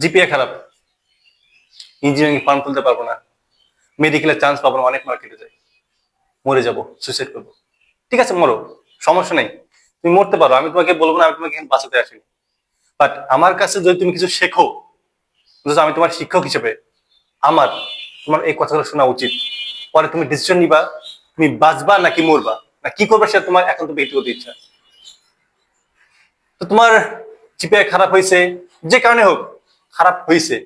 GPA খারাপ। Engineering farm তুলতে পারব না। মেডিকেলে চান্স পাবো না, অনেক মার্কেটে যাই। মরে যাব সুইসাইড করব। ঠিক আছে, মরো, সমস্যা নেই। তুমি মরতে পারো, আমি তোমাকে বলব না, আমি তোমাকে বাঁচাতে আসিনি। বাট আমার কাছে যদি তুমি কিছু শেখো আমি তোমার শিক্ষক হিসেবে আমার, তোমার এই কথাগুলো শোনা উচিত। পরে তুমি ডিসিশন নিবা, তুমি বাঁচবা নাকি মরবা? না, কি করবে সেটা তোমার এখন তো ব্যক্তিগত ইচ্ছা। তো তোমার জিপিআই খারাপ হয়েছে, যে কারণে হোক খারাপ হয়েছে।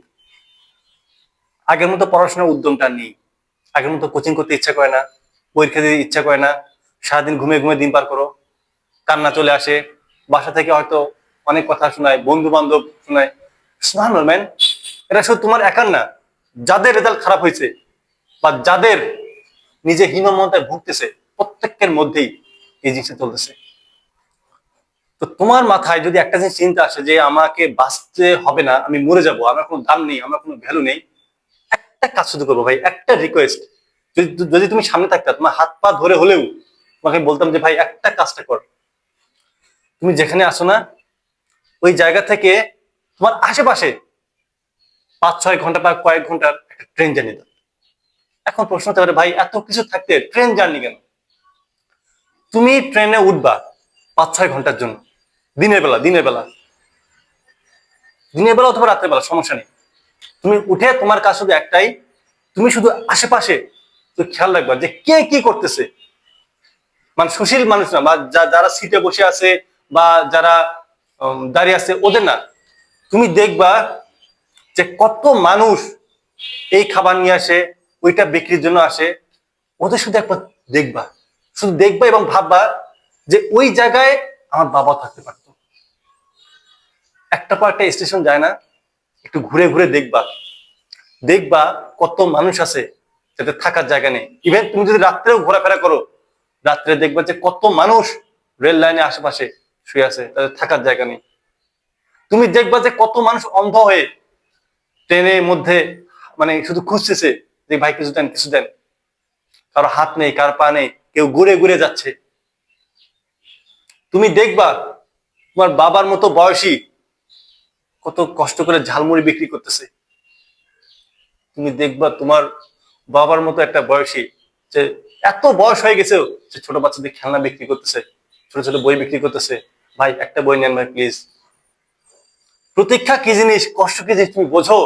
আগের মতো পড়াশোনার উদ্যমটা নেই। আগের মতো কোচিং করতে ইচ্ছা করে না, পরীক্ষা দিতে ইচ্ছা করে না, সারাদিন ঘুমে ঘুমে দিন পার করো, কান্না চলে আসে, বাসা থেকে হয়তো অনেক কথা শোনায় বন্ধু বান্ধব শোনায় নর্মাল ম্যান এটা শুধু তোমার একার না, যাদের রেজাল্ট খারাপ হয়েছে বা যাদের নিজে হীনমতায় ভুগতেছে, প্রত্যেকের মধ্যেই এই জিনিসটা চলতেছে। তো তোমার মাথায় যদি একটা জিনিস চিন্তা আসে যে আমাকে বাঁচতে হবে না, আমি মরে যাব, আমার কোনো দাম নেই, আমার কোনো ভ্যালু নেই, একটা কাজ শুধু করব ভাই, একটা রিকোয়েস্ট যদি তুমি সামনে থাকতে, তোমার হাত পা ধরে হলেও তোমাকে বলতাম যে ভাই, একটা কাজটা কর। তুমি যেখানে আসো না, ওই জায়গা থেকে তোমার আশেপাশে পাঁচ, ছয় ঘণ্টা বা কয়েক ঘণ্টার একটা ট্রেন জার্নি দাও। এখন প্রশ্ন হতে পারে, ভাই, এত কিছু থাকতে ট্রেন জার্নি কেন? তুমি ট্রেনে উঠবা পাঁচ, ছয় ঘণ্টার জন্য। দিনের বেলা দিনের বেলা। দিনের বেলা অথবা রাত্রের বেলা, সমস্যা নেই। তুমি উঠে তোমার কাজ শুধু একটাই, তুমি শুধু আশেপাশে তো খেয়াল রাখবা যে কে কি করতেছে। মানে সুশীল মানুষ না, বা যারা সিটে বসে আছে, বা যারা দাঁড়িয়ে আছে, ওদের না। তুমি দেখবা যে কত মানুষ এই খাবার নিয়ে আসে, ওইটা বিক্রির জন্য আসে। ওদের শুধু একবার দেখবা। শুধু দেখবা এবং ভাববা যে ওই জায়গায় আমার বাবা থাকতে পারতো। একটা পর একটা স্টেশন যায় না, একটু ঘুরে ঘুরে দেখবা। দেখবা কত মানুষ আছে যাতে থাকার জায়গা নেই। ইভেন তুমি যদি রাত্রেও ঘোরাফেরা করো, রাত্রে দেখবা যে কত মানুষ রেল লাইনে আশেপাশে শুয়ে আছে, তাদের থাকার জায়গা নেই। তুমি দেখবা যে কত মানুষ অন্ধ হয়ে ট্রেনের মধ্যে মানে শুধু খুঁজতেছে যে ভাই কিছু দেন কিছু দেন। কারও হাত নেই, কার পা নেই, কেউ ঘুরে ঘুরে যাচ্ছে। তুমি দেখবা তোমার বাবার মতো বয়সী কত কষ্ট করে ঝালমুড়ি বিক্রি করতেছে। তুমি দেখবা তোমার বাবার মতো একটা বয়সী যে এত বয়স হয়ে গেছে যে ছোট বাচ্চাদের খেলনা বিক্রি করতেছে, ছোট ছোট বই বিক্রি করতেছে। ভাই, একটা বই নেন ভাই প্লিজ প্রতীক্ষা কি জিনিস, কষ্ট কি জিনিস তুমি বোঝো?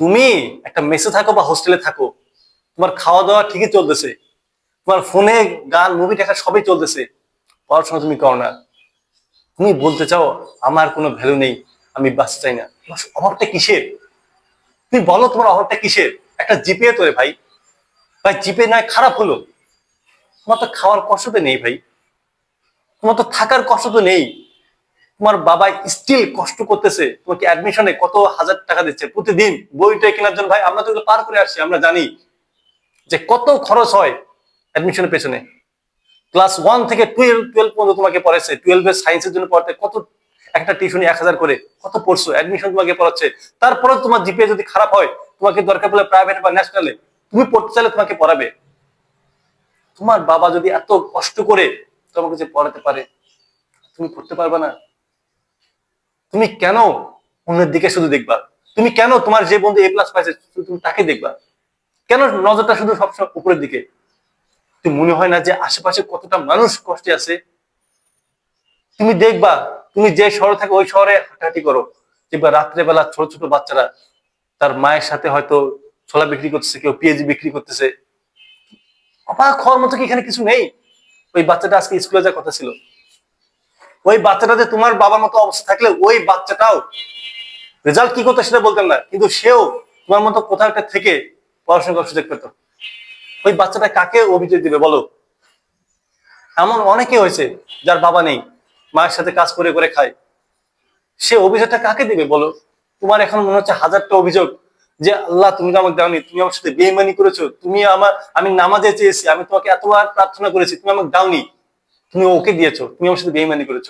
তুমি একটা মেসে থাকো বা হোস্টেলে থাকো, তোমার খাওয়া দাওয়া ঠিকই চলতেছে, তোমার ফোনে গান, মুভি দেখা সবই চলতেছে, পড়াশোনা তুমি করো না। তুমি বলতে চাও, আমার কোনো ভ্যালু নেই, আমি বাস চাই না। অভাবটা কিসের? তুমি বলো তোমার অভাবটা কিসের? একটা জিপে তোরে ভাই। ভাই, জিপে নয়, খারাপ হলো। তোমার তো খাওয়ার কষ্ট তো নেই ভাই। তোমার তো থাকার কষ্ট তো নেই। তোমার বাবা স্টিল কষ্ট করতেছে। তোমাকে অ্যাডমিশনে কত হাজার টাকা দিচ্ছে প্রতিদিন? বইটা কেনার জন্য ভাই, আমরা তো পার করে আসছি, আমরা জানি যে কত খরচ হয় অ্যাডমিশনের পেছনে। ক্লাস ওয়ান থেকে টুয়েলভ টুয়েলভ পর্যন্ত তোমাকে পড়াচ্ছে। টুয়েলভের সায়েন্সের জন্য পড়তে কত একটা টিউশনি এক হাজার করে, কত পড়ছো? অ্যাডমিশন তোমাকে পড়াচ্ছে। তারপরে তোমার জিপিএ যদি খারাপ হয়, তোমাকে দরকার পড়লে প্রাইভেট বা ন্যাশনালে তুমি পড়তে চাইলে তোমাকে পড়াবে। তোমার বাবা যদি এত কষ্ট করে তোমাকে যে পড়াতে পারে, তুমি পড়তে পারবে না। তুমি কেন অন্যের দিকে শুধু দেখবা? তুমি কেন তোমার যে বন্ধু এ প্লাস পাইছে তুমি তাকে দেখবা? কেন নজরটা শুধু সবসময় উপরের দিকে? তুমি মনে হয় না যে আশেপাশে কতটা মানুষ কষ্টে আছে? তুমি দেখবা, তুমি যে শহরে থাকো, ওই শহরে হাঁটাহাঁটি করো। কিংবা রাত্রেবেলা ছোট ছোট বাচ্চারা, তার মায়ের সাথে হয়তো ছোলা বিক্রি করতেছে, কেউ পেঁয়াজি বিক্রি করতেছে। অবাক হওয়ার মতো কি এখানে কিছু নেই? ওই বাচ্চাটা আজকে স্কুলে যাওয়ার কথা ছিল। ওই বাচ্চাটা যে তোমার বাবার মতো অবস্থা থাকলে ওই বাচ্চাটাও রেজাল্ট কি করতো সেটা বলতাম না, কিন্তু সেও তোমার মতো কোথাও একটা থেকে পড়াশোনা করার সুযোগ পেত। ওই বাচ্চাটা কাকে অভিযোগ দিবে বলো? এমন অনেকে হয়েছে যার বাবা নেই, মায়ের সাথে কাজ করে করে খায়। সে অভিযোগটা কাকে দিবে বলো? তোমার এখন মনে হচ্ছে হাজারটা অভিযোগ যে, আল্লাহ, তুমি তো আমাকে দাওনি, তুমি আমার সাথে বেইমানি করেছ, তুমি আমার, আমি নামাজে চেয়েছি, আমি তোমাকে এতবার প্রার্থনা করেছি, তুমি আমাকে দাওনি, তুমি ওকে দিয়েছ, তুমি আমার সাথে বেইমানি করেছ।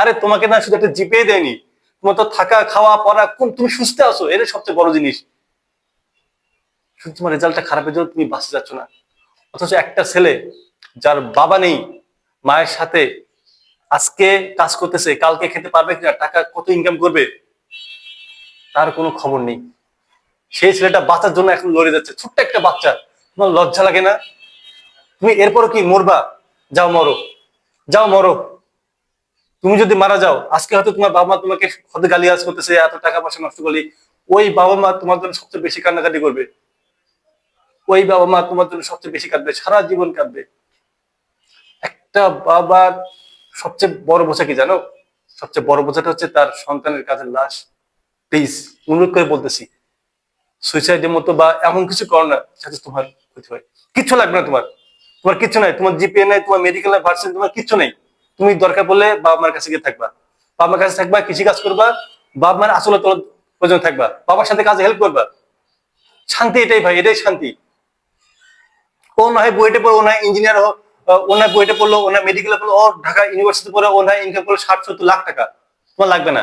আরে, তোমাকে না শুধু একটা জিপে দেয়নি, তোমার তো থাকা, খাওয়া, পড়া, কোন, তুমি সুস্থ আছো, এটা সবচেয়ে বড় জিনিস। তোমার রেজাল্টটা খারাপের জন্য তুমি বাঁচতে যাচ্ছ না। অথচ একটা ছেলে যার বাবা নেই, মায়ের সাথে আজকে কাজ করতেছে, কালকে খেতে পারবে কিনা, টাকা কত ইনকাম করবে, তার কোনো খবর নেই। সেই ছেলেটা বাঁচার জন্য এখন লড়ে যাচ্ছে, ছোট্ট একটা বাচ্চা। তোমার লজ্জা লাগে না? তুমি এরপরও কি মরবা? যাও মরো যাও মরো। তুমি যদি মারা যাও, আজকে হয়তো তোমার বাবা মা তোমাকে হয়তো গালিয়াজ করতেছে, এত টাকা পয়সা নষ্ট করলি। ওই বাবা মা তোমার জন্য সবচেয়ে বেশি কান্নাকাটি করবে। ওই বাবা মা তোমার জন্য সবচেয়ে বেশি কাঁদবে, সারা জীবন কাঁদবে। একটা বাবার সবচেয়ে বড় বোঝা কি জানো? সবচেয়ে বড় বোঝাটা হচ্ছে তার সন্তানের কাজের লাশ। প্লিজ অনুরোধ করে বলতেছি সুইসাইডের মতো বা এমন কিছু করো না যাতে তোমার ক্ষতি হয়। কিচ্ছু লাগবে না তোমার। তোমার কিচ্ছু নাই, তোমার জিপিএ নাই, তোমার মেডিকেল ভার্সন তোমার কিচ্ছু নেই। তুমি দরকার পড়লে বাবা মার কাছে গিয়ে থাকবা। বাবা মার কাছে থাকবা, কৃষি কাজ করবা, বাবা মার আসলে তোর প্রয়োজন থাকবা। বাবার সাথে কাজে হেল্প করবা। শান্তি এটাই ভাই, এটাই শান্তি। ও না বুয়েটে পড়ো ও ইঞ্জিনিয়ার হোক ও না বুয়েটে পড়ল ও না মেডিকেলে পড়ল ও ঢাকা ইউনিভার্সিটি পড়ে ও না ইনকাম করল ষাট সত্তর লাখ টাকা। তোমার লাগবে না।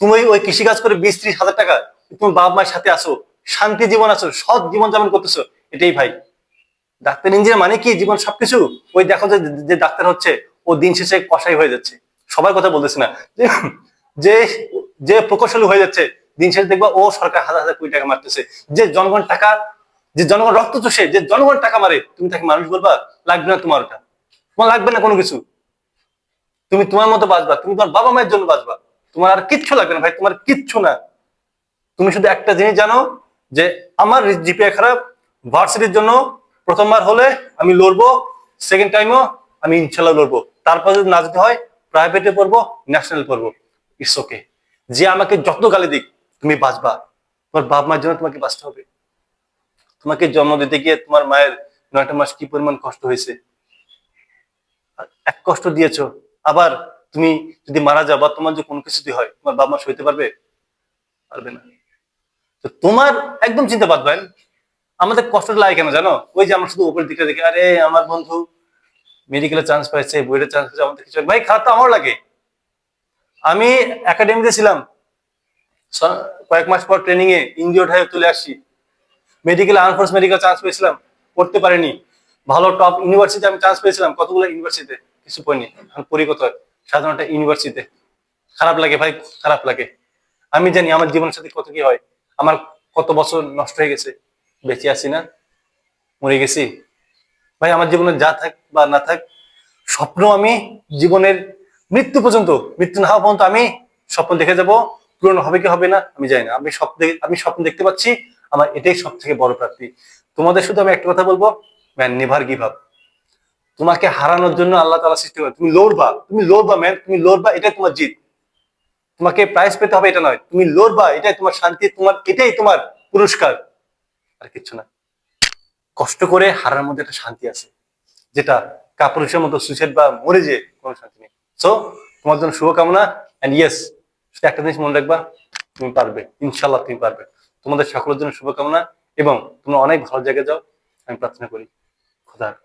তুমি ওই কৃষি কাজ করে বিশ ত্রিশ হাজার টাকা, তুমি বাবা মায়ের সাথে আসো, শান্তি জীবন আছো সৎ জীবন যাপন করতেছো, এটাই ভাই। ডাক্তার ইঞ্জিনিয়ার মানে কি? জীবন সবকিছু? ওই দেখো যে ডাক্তার হচ্ছে, ও দিন শেষে কষাই হয়ে যাচ্ছে। সবার কথা বলতেছি না। যে যে প্রকৌশলী হয়ে যাচ্ছে, দিন শেষে দেখবা ও সরকার হাজার হাজার কোটি টাকা মারতেছে। যে জনগণ টাকা যে জনগণ রক্ত চষে, যে জনগণ টাকা মারে, তুমি তাকে মানুষ বলবা, লাগবে না তোমার ওটা। তোমার লাগবে না কোনো কিছু। তুমি তোমার মতো বাঁচবা, তুমি তোমার বাবা মায়ের জন্য বাঁচবা। তোমার আর কিচ্ছু লাগবে না, ভাই, তোমার কিচ্ছু না। তুমি শুধু একটা জিনিস জানো, যে আমার জিপিএ খারাপ, ভার্সিটির জন্য প্রথমবার হলে আমি লড়বো সেকেন্ড টাইমও আমি ইনশাল্লাহ লড়বো। তারপর যদি না যেতে হয় প্রাইভেটে পড়ব ন্যাশনাল পড়ব। ইটস ওকে যে আমাকে যত গালি দিক, তুমি বাঁচবা। তোমার বাপ মায়ের জন্য তোমাকে বাঁচতে হবে। তোমাকে জন্ম দিতে গিয়ে তোমার মায়ের নয়টা মাস কি পরিমাণ কষ্ট হয়েছে? এক কষ্ট দিয়েছ। আবার তুমি যদি মারা যাও বা তোমার যে কোনো কিছু হয়, তোমার বাবা মা সইতে পারবে? পারবে না। তো তোমার একদম চিন্তা বাদ ভাই। আমাদের কষ্ট লাগে কেন জানো? ওই যে আমরা শুধু উপরের দিকে দেখি, আরে আমার বন্ধু মেডিকেলে চান্স পাইছে, বইয়ের চান্স পাইছে, আমাদের কিছু ভাই, খারাপ তো আমার লাগে। আমি একাডেমিতে ছিলাম। কয়েক মাস পর ট্রেনিং এ ইঞ্জিওর্ড হয়ে চলে আসছি। মেডিকেল আনফোর্স মেডিকেল চান্স পেয়েছিলাম পড়তে পারিনি। ভালো টপ ইউনিভার্সিটি আমি চান্স পেয়েছিলাম, কতগুলো ইউনিভার্সিটিতে কিছু পড়িনি। এখন পড়ি কত সাধারণত ইউনিভার্সিটিতে খারাপ লাগে ভাই, খারাপ লাগে। আমি জানি আমার জীবনের সাথে কত কি হয়। আমার কত বছর নষ্ট হয়ে গেছে, বেঁচে আছি না, মরে গেছি। ভাই, আমার জীবনে যা থাক বা না থাক, স্বপ্ন আমি জীবনের মৃত্যু পর্যন্ত, মৃত্যু না হওয়া পর্যন্ত আমি স্বপ্ন দেখে যাব, পূরণ হবে কি হবে না, আমি জানি না। আমি স্বপ্ন আমি স্বপ্ন দেখতে পাচ্ছি আমার এটাই সব থেকে বড় প্রাপ্তি। তোমাদের শুধু আমি একটা কথা বলব ম্যান নেভার গিভ আপ তোমাকে হারানোর জন্য আল্লাহ তালা সৃষ্টি করে তুমি লড়বা তুমি লড়বা ম্যান তুমি লড়বা, এটাই তোমার জিত। তোমাকে প্রাইজ পেতে হবে এটা নয়, তুমি লড়বা, এটাই তোমার শান্তি, তোমার, এটাই তোমার পুরস্কার। আর কিচ্ছু না। কষ্ট করে হারার মধ্যে একটা শান্তি আছে, যেটা কাপুরুষের মতো সুইসাইড বা মরে যে কোনো শান্তি নেই। সো তোমার জন্য শুভকামনা অ্যান্ড ইয়েস একটা জিনিস মনে রাখবা, তুমি পারবে ইনশাল্লাহ তুমি পারবে। তোমাদের সকলের জন্য শুভকামনা এবং তোমরা অনেক ভালো জায়গায় যাও আমি প্রার্থনা করি খোদা হাফেজ।